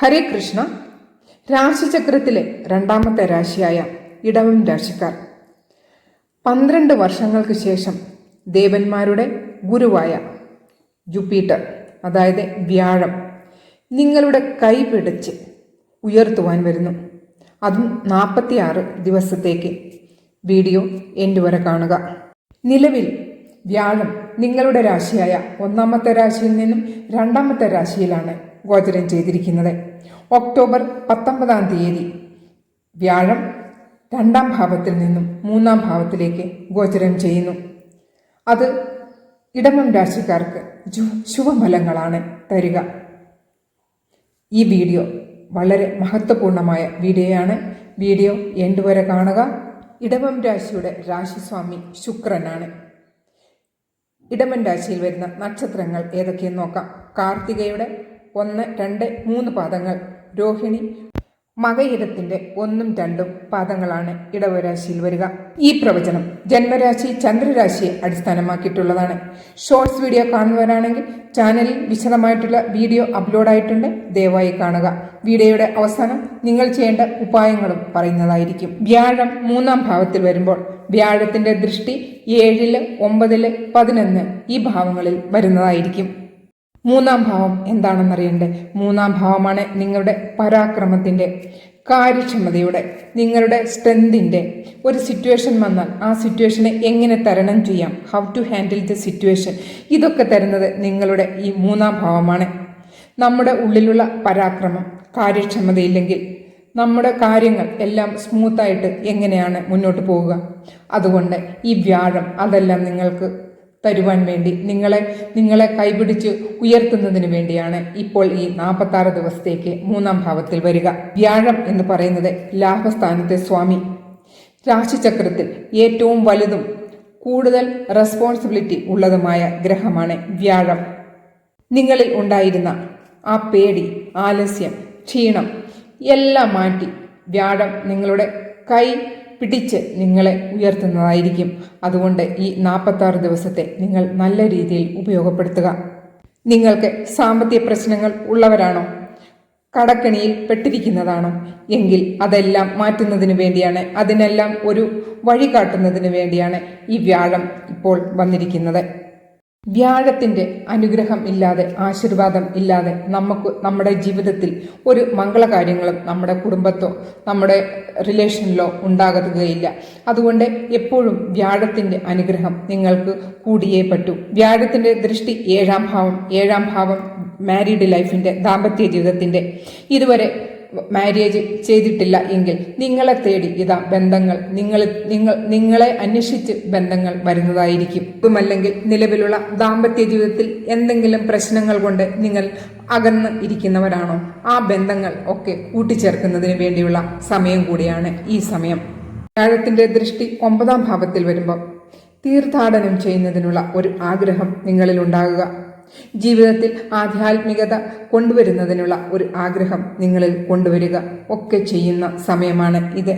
ഹരേ കൃഷ്ണ. രാശിചക്രത്തിലെ രണ്ടാമത്തെ രാശിയായ ഇടവം രാശിക്കാർ. പന്ത്രണ്ട് വർഷങ്ങൾക്ക് ശേഷം ദേവന്മാരുടെ ഗുരുവായ ജുപ്പീറ്റർ അതായത് വ്യാഴം നിങ്ങളുടെ കൈ പിടിച്ച് ഉയർത്തുവാൻ വരുന്നു. അതും നാൽപ്പത്തിയാറ് ദിവസത്തേക്ക്. വീഡിയോ എന്റെ വരെ കാണുക. നിലവിൽ വ്യാഴം നിങ്ങളുടെ രാശിയായ ഒന്നാമത്തെ രാശിയിൽ നിന്നും രണ്ടാമത്തെ രാശിയിലാണ്. ഗോചരം ചെയ്തിരിക്കുന്നത്. ഒക്ടോബർ പത്തൊമ്പതാം തീയതി. വ്യാഴം രണ്ടാം ഭാവത്തിൽ നിന്നും മൂന്നാം ഭാവത്തിലേക്ക് ഗോചരം ചെയ്യുന്നു. അത് ഇടമം രാശിക്കാർക്ക് ശുഭഫലങ്ങളാണ് തരിക. ഈ വീഡിയോ വളരെ മഹത്വപൂർണമായ വീഡിയോയാണ്. വീഡിയോ എൻഡ് വരെ കാണുക. ഇടമം രാശിയുടെ രാശിസ്വാമി ശുക്രനാണ്. ഇടമൻ രാശിയിൽ വരുന്ന നക്ഷത്രങ്ങൾ ഏതൊക്കെയെന്ന് നോക്കാം. കാർത്തികയുടെ ഒന്ന് രണ്ട് മൂന്ന് പാദങ്ങൾ. രോഹിണി മകയിരത്തിന്റെ ഒന്നും രണ്ടും പാദങ്ങളാണ് ഇടവരാശിയിൽ വരിക. ഈ പ്രവചനം ജന്മരാശി ചന്ദ്രരാശിയെ അടിസ്ഥാനമാക്കിയിട്ടുള്ളതാണ്. ഷോർട്സ് വീഡിയോ കാണുന്നവരാണെങ്കിൽ ചാനലിൽ വിശദമായിട്ടുള്ള വീഡിയോ അപ്ലോഡ് ആയിട്ടുണ്ട്. ദയവായി കാണുക. വീഡിയോയുടെ അവസാനം നിങ്ങൾ ചെയ്യേണ്ട ഉപായങ്ങളും പറയുന്നതായിരിക്കും. വ്യാഴം മൂന്നാം ഭാവത്തിൽ വരുമ്പോൾ വ്യാഴത്തിന്റെ ദൃഷ്ടി ഏഴിൽ ഒമ്പതിൽ പതിനൊന്ന് ഈ ഭാവങ്ങളിൽ വരുന്നതായിരിക്കും. മൂന്നാം ഭാവം എന്താണെന്നറിയണ്ടേ? മൂന്നാം ഭാവമാണ് നിങ്ങളുടെ പരാക്രമത്തിന്റെ കാര്യക്ഷമതയുടെ നിങ്ങളുടെ സ്ട്രെങ്തിന്റെ ഒരു സിറ്റുവേഷൻ വന്നാൽ ആ സിറ്റുവേഷനെ എങ്ങനെ തരണം ചെയ്യാം? How to handle the situation ഇതൊക്കെ തരുന്നത് നിങ്ങളുടെ ഈ മൂന്നാം ഭാവമാണ്. നമ്മുടെ ഉള്ളിലുള്ള പരാക്രമം കാര്യക്ഷമതയില്ലെങ്കിൽ നമ്മുടെ കാര്യങ്ങൾ എല്ലാം സ്മൂത്തായിട്ട് എങ്ങനെയാണ് മുന്നോട്ട് പോവുക? അതുകൊണ്ട് ഈ വ്യാഴം അതെല്ലാം നിങ്ങൾക്ക് തരുവാൻ വേണ്ടി നിങ്ങളെ നിങ്ങളെ കൈപിടിച്ച് ഉയർത്തുന്നതിന് വേണ്ടിയാണ് ഇപ്പോൾ ഈ നാൽപ്പത്താറ് ദിവസത്തേക്ക് മൂന്നാം ഭാവത്തിൽ വരിക. വ്യാഴം എന്ന് പറയുന്നത് ലാഭസ്ഥാനത്തെ സ്വാമി. രാശിചക്രത്തിൽ ഏറ്റവും വലുതും കൂടുതൽ റെസ്പോൺസിബിലിറ്റി ഉള്ളതുമായ ഗ്രഹമാണ് വ്യാഴം. നിങ്ങളിൽ ഉണ്ടായിരുന്ന ആ പേടി ആലസ്യം ക്ഷീണം എല്ലാം മാറ്റി വ്യാഴം നിങ്ങളുടെ കൈ പിടിച്ച് നിങ്ങളെ ഉയർത്തുന്നതായിരിക്കും. അതുകൊണ്ട് ഈ നാൽപ്പത്താറ് ദിവസത്തെ നിങ്ങൾ നല്ല രീതിയിൽ ഉപയോഗപ്പെടുത്തുക. നിങ്ങൾക്ക് സാമ്പത്തിക പ്രശ്നങ്ങൾ ഉള്ളവരാണോ? കടക്കണിയിൽ പെട്ടിരിക്കുന്നതാണോ? എങ്കിൽ അതെല്ലാം മാറ്റുന്നതിന് വേണ്ടിയാണ് അതിനെല്ലാം ഒരു വഴി കാട്ടുന്നതിന് വേണ്ടിയാണ് ഈ വ്യാഴം ഇപ്പോൾ വന്നിരിക്കുന്നത്. വ്യാഴത്തിന്റെ അനുഗ്രഹം ഇല്ലാതെ ആശീർവാദം ഇല്ലാതെ നമുക്ക് നമ്മുടെ ജീവിതത്തിൽ ഒരു മംഗള കാര്യങ്ങളും നമ്മുടെ കുടുംബത്തോ നമ്മുടെ റിലേഷനിലോ ഉണ്ടാകുകയില്ല അതുകൊണ്ട് എപ്പോഴും വ്യാഴത്തിന്റെ അനുഗ്രഹം നിങ്ങൾക്ക് കൂടിയേ പറ്റൂ. വ്യാഴത്തിന്റെ ദൃഷ്ടി ഏഴാം ഭാവം ഏഴാം ഭാവം മാരീഡ് ലൈഫിന്റെ ദാമ്പത്യ ജീവിതത്തിന്റെ. ഇതുവരെ മാരേജ് ചെയ്തിട്ടില്ല എങ്കിൽ നിങ്ങളെ തേടി ഇതാ ബന്ധങ്ങൾ. നിങ്ങൾ നിങ്ങൾ നിങ്ങളെ അന്വേഷിച്ച് ബന്ധങ്ങൾ വരുന്നതായിരിക്കും. ഇതുമല്ലെങ്കിൽ നിലവിലുള്ള ദാമ്പത്യ ജീവിതത്തിൽ എന്തെങ്കിലും പ്രശ്നങ്ങൾ കൊണ്ട് നിങ്ങൾ അകന്ന് ഇരിക്കുന്നവരാണോ? ആ ബന്ധങ്ങൾ ഒക്കെ കൂട്ടിച്ചേർക്കുന്നതിന് വേണ്ടിയുള്ള സമയം കൂടിയാണ് ഈ സമയം. വ്യാഴത്തിന്റെ ദൃഷ്ടി ഒമ്പതാം ഭാവത്തിൽ വരുമ്പോൾ തീർത്ഥാടനം ചെയ്യുന്നതിനുള്ള ഒരു ആഗ്രഹം നിങ്ങളിൽ ഉണ്ടാകുക ജീവിതത്തിൽ ആധ്യാത്മികത കൊണ്ടുവരുന്നതിനുള്ള ഒരു ആഗ്രഹം നിങ്ങളിൽ കൊണ്ടുവരിക ഒക്കെ ചെയ്യുന്ന സമയമാണ് ഇത്.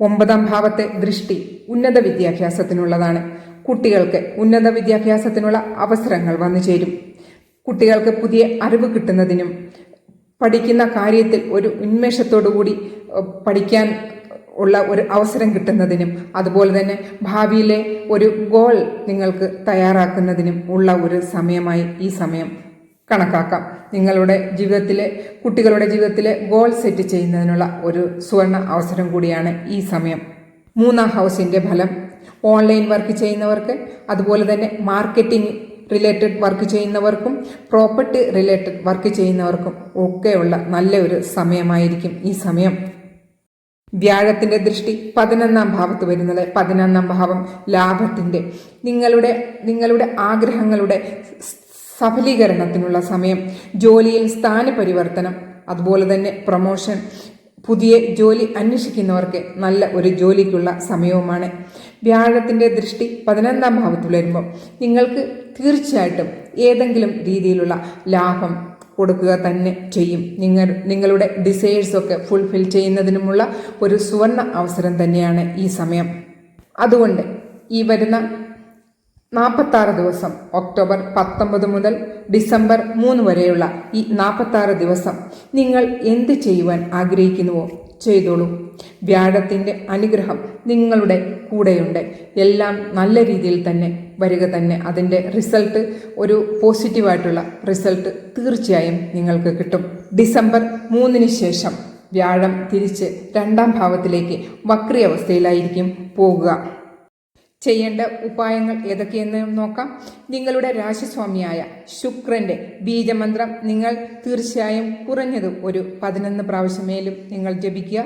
ഒമ്പതാം ഭാവത്തെ ദൃഷ്ടി ഉന്നത വിദ്യാഭ്യാസത്തിനുള്ളതാണ്. കുട്ടികൾക്ക് ഉന്നത വിദ്യാഭ്യാസത്തിനുള്ള അവസരങ്ങൾ വന്നു ചേരും. കുട്ടികൾക്ക് പുതിയ അറിവ് കിട്ടുന്നതിനും പഠിക്കുന്ന കാര്യത്തിൽ ഒരു ഉന്മേഷത്തോടുകൂടി കൂടി പഠിക്കാൻ ഉള്ള ഒരു അവസരം കിട്ടുന്നതിനും അതുപോലെ തന്നെ ഭാവിയിലെ ഒരു ഗോൾ നിങ്ങൾക്ക് തയ്യാറാക്കുന്നതിനും ഉള്ള ഒരു സമയമായി ഈ സമയം കണക്കാക്കാം. നിങ്ങളുടെ ജീവിതത്തിലെ കുട്ടികളുടെ ജീവിതത്തിലെ ഗോൾ സെറ്റ് ചെയ്യുന്നതിനുള്ള ഒരു സുവർണ അവസരം കൂടിയാണ് ഈ സമയം. മൂന്നാം ഹൗസിന്റെ ഫലം ഓൺലൈൻ വർക്ക് ചെയ്യുന്നവർക്ക് അതുപോലെ തന്നെ മാർക്കറ്റിംഗ് റിലേറ്റഡ് വർക്ക് ചെയ്യുന്നവർക്കും പ്രോപ്പർട്ടി റിലേറ്റഡ് വർക്ക് ചെയ്യുന്നവർക്കും ഒക്കെയുള്ള നല്ല ഒരു സമയമായിരിക്കും ഈ സമയം. വ്യാഴത്തിന്റെ ദൃഷ്ടി പതിനൊന്നാം ഭാവത്ത് വരുന്നത്. പതിനൊന്നാം ഭാവം ലാഭത്തിന്റെ. നിങ്ങളുടെ നിങ്ങളുടെ ആഗ്രഹങ്ങളുടെ സഫലീകരണത്തിനുള്ള സമയം. ജോലിയിൽ സ്ഥാനപരിവർത്തനം. അതുപോലെ തന്നെ പ്രൊമോഷൻ. പുതിയ ജോലി അന്വേഷിക്കുന്നവർക്ക് നല്ല ഒരു ജോലിക്കുള്ള സമയവുമാണ്. വ്യാഴത്തിന്റെ ദൃഷ്ടി പതിനൊന്നാം ഭാവത്തിൽ വരുമ്പോൾ നിങ്ങൾക്ക് തീർച്ചയായിട്ടും ഏതെങ്കിലും രീതിയിലുള്ള ലാഭം കൊടുക്കുക തന്നെ ചെയ്യും. നിങ്ങൾ നിങ്ങളുടെ ഡിസൈഴ്സ് ഒക്കെ ഫുൾഫിൽ ചെയ്യുന്നതിനുമുള്ള ഒരു സുവർണ അവസരം തന്നെയാണ് ഈ സമയം. അതുകൊണ്ട് ഈ വരുന്ന നാൽപ്പത്താറ് ദിവസം ഒക്ടോബർ പത്തൊമ്പത് മുതൽ ഡിസംബർ മൂന്ന് വരെയുള്ള ഈ നാൽപ്പത്താറ് ദിവസം നിങ്ങൾ എന്ത് ചെയ്യുവാൻ ആഗ്രഹിക്കുന്നുവോ? ചെയ്തോളൂ. വ്യാഴത്തിന്റെ അനുഗ്രഹം നിങ്ങളുടെ കൂടെയുണ്ട്. എല്ലാം നല്ല രീതിയിൽ തന്നെ വരിക തന്നെ. അതിന്റെ റിസൾട്ട് ഒരു പോസിറ്റീവായിട്ടുള്ള റിസൾട്ട് തീർച്ചയായും നിങ്ങൾക്ക് കിട്ടും. ഡിസംബർ മൂന്നിന് ശേഷം വ്യാഴം തിരിച്ച് രണ്ടാം ഭാവത്തിലേക്ക് വക്രി അവസ്ഥയിലായിരിക്കും പോകുക ചെയ്യേണ്ട ഉപായങ്ങൾ ഏതൊക്കെയെന്ന് നോക്കാം. നിങ്ങളുടെ രാശിസ്വാമിയായ ശുക്രന്റെ ബീജമന്ത്രം നിങ്ങൾ തീർച്ചയായും കുറഞ്ഞത് ഒരു പതിനൊന്ന് പ്രാവശ്യമേലും നിങ്ങൾ ജപിക്കുക.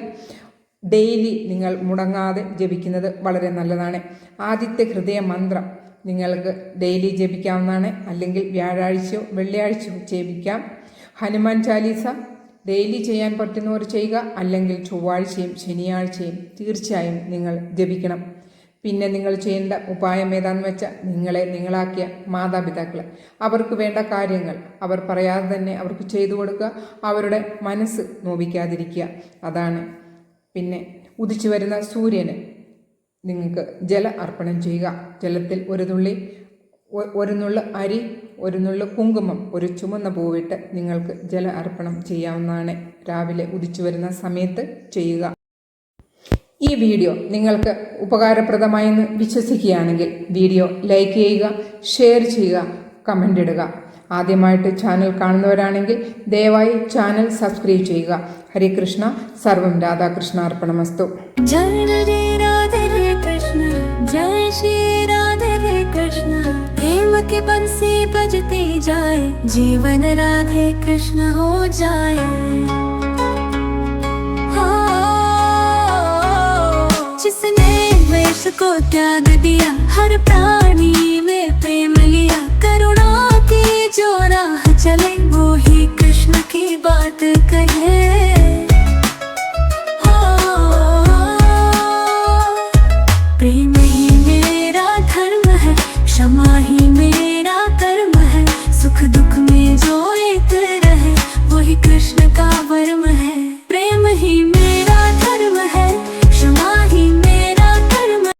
ഡെയിലി നിങ്ങൾ മുടങ്ങാതെ ജപിക്കുന്നത് വളരെ നല്ലതാണ്. ആദ്യത്തെ ഹൃദയ മന്ത്രം നിങ്ങൾക്ക് ഡെയിലി ജപിക്കാവുന്നതാണ്. അല്ലെങ്കിൽ വ്യാഴാഴ്ചയോ വെള്ളിയാഴ്ചയോ ജപിക്കാം. ഹനുമാൻ ചാലീസ ഡെയിലി ചെയ്യാൻ പറ്റുന്നവർ ചെയ്യുക. അല്ലെങ്കിൽ ചൊവ്വാഴ്ചയും ശനിയാഴ്ചയും തീർച്ചയായും നിങ്ങൾ ജപിക്കണം. പിന്നെ നിങ്ങൾ ചെയ്യേണ്ട ഉപായം ഏതാന്ന് വെച്ചാൽ നിങ്ങളെ നിങ്ങളാക്കിയ മാതാപിതാക്കൾ അവർക്ക് വേണ്ട കാര്യങ്ങൾ അവർ പറയാതെ തന്നെ അവർക്ക് ചെയ്തു കൊടുക്കുക അവരുടെ മനസ്സ് നോവിക്കാതിരിക്കുക. അതാണ്. പിന്നെ ഉദിച്ചു വരുന്ന സൂര്യന് നിങ്ങൾക്ക് ജല അർപ്പണം ചെയ്യുക. ജലത്തിൽ ഒരു തുള്ളി ഒരു നുള്ള് അരി ഒരു നുള്ള് കുങ്കുമം ഒരു ചുമന്ന പൂവിട്ട് നിങ്ങൾക്ക് ജല അർപ്പണം ചെയ്യാവുന്നതാണ്. രാവിലെ ഉദിച്ചു വരുന്ന സമയത്ത് ചെയ്യുക. ഈ വീഡിയോ നിങ്ങൾക്ക് ഉപകാരപ്രദമായെന്ന് വിശ്വസിക്കുകയാണെങ്കിൽ വീഡിയോ ലൈക്ക് ചെയ്യുക ഷെയർ ചെയ്യുക കമൻ്റ് ഇടുക ആദ്യമായിട്ട് ചാനൽ കാണുന്നവരാണെങ്കിൽ ദയവായി ചാനൽ സബ്സ്ക്രൈബ് ചെയ്യുക ഹരേ കൃഷ്ണ സർവം രാധാകൃഷ്ണ അർപ്പണമസ്തു जय रे राधे रे कृष्ण जय श्री राधे रे कृष्ण प्रेम की बंसी बजती जाए जीवन राधे कृष्ण हो जाए हाँ, वेश को त्याग दिया हर प्राणी.